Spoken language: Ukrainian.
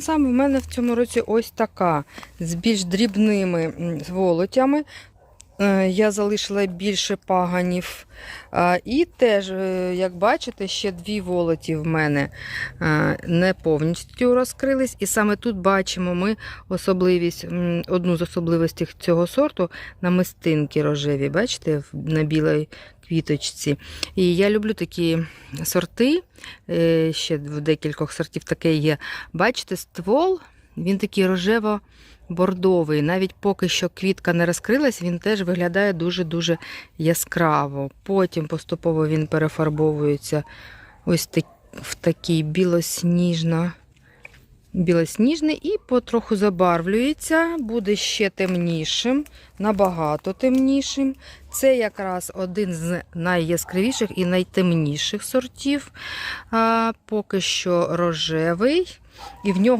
сам в мене в цьому році ось така з більш дрібними волотями. Е, Я залишила більше паганів. І теж, е, як бачите, ще дві волоті в мене е, не повністю розкрились. І саме тут бачимо ми особливість, одну з особливостей цього сорту намистинки рожеві, бачите, на білій квіточці. І я люблю такі сорти. е, Ще в декількох сортів таке є. Бачите, ствол, він такий рожево бордовий. Навіть поки що квітка не розкрилась, він теж виглядає дуже-дуже яскраво. Потім поступово він перефарбовується ось так, в такий білосніжно. Білосніжний і потроху забарвлюється, буде ще темнішим, набагато темнішим. Це якраз один з найяскравіших і найтемніших сортів. А, поки що рожевий, і в нього